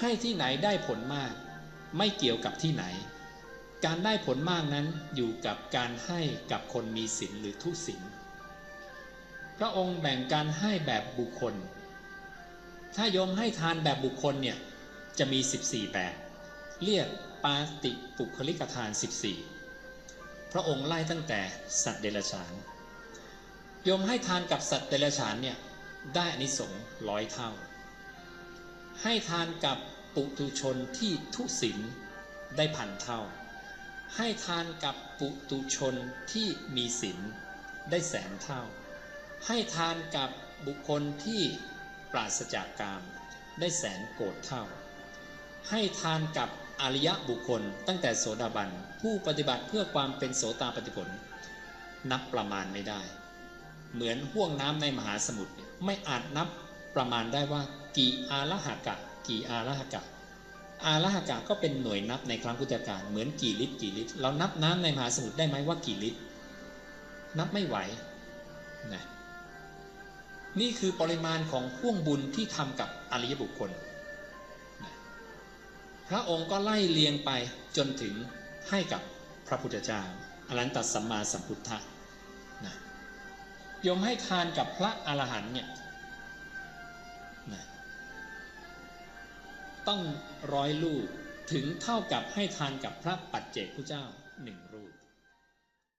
ให้ที่ไหนได้ผลมาก ไม่เกี่ยวกับที่ไหน การได้ผลมากนั้นอยู่กับการให้กับคนมีศีลหรือทุศีลพระองค์แบ่งการให้แบบบุคคล ถ้าโยมให้ทานแบบบุคคลเนี่ยจะมี 14 แบบ เรียกปาติปุคลิกทาน 14 พระองค์ไล่ตั้งแต่สัตว์เดรัจฉาน โยมให้ทานกับสัตว์เดรัจฉานเนี่ยได้อนิสงส์ร้อยเท่า ให้ทานกับปุตุชนที่ทุศีลได้พันเท่า ให้ทานกับปุตุชนที่มีศีลได้แสนเท่า ให้ทานกับบุคคลที่ปราศจากกามได้แสนโกรธเท่า ให้ทานกับอริยะบุคคลตั้งแต่โสดาบันผู้ปฏิบัติเพื่อความเป็นโสตาปฏิผล นับประมาณไม่ได้ เหมือนห่วงน้ำในมหาสมุทรไม่อาจนับ ประมาณได้ว่ากี่อาละหกะ กี่อาละหกะ อาละหกะก็เป็นหน่วยนับในครั้งพุทธกาลเหมือนกี่ลิตรกี่ลิตร เรานับน้ำในมหาสมุทรได้ไหมว่ากี่ลิตร นับไม่ไหวนะนี่คือปริมาณของห่วงบุญที่ทำกับอริยบุคคลนะพระองค์ก็ไล่เลียงไปจนถึงให้กับพระพุทธเจ้าอรันตสัมมาสัมพุทธะนะโยมให้ทานกับพระอรหันต์เนี่ย นะต้องร้อยลูกถึงเท่ากับให้ทานกับพระปัจเจกพุทธเจ้าหนึ่งรูป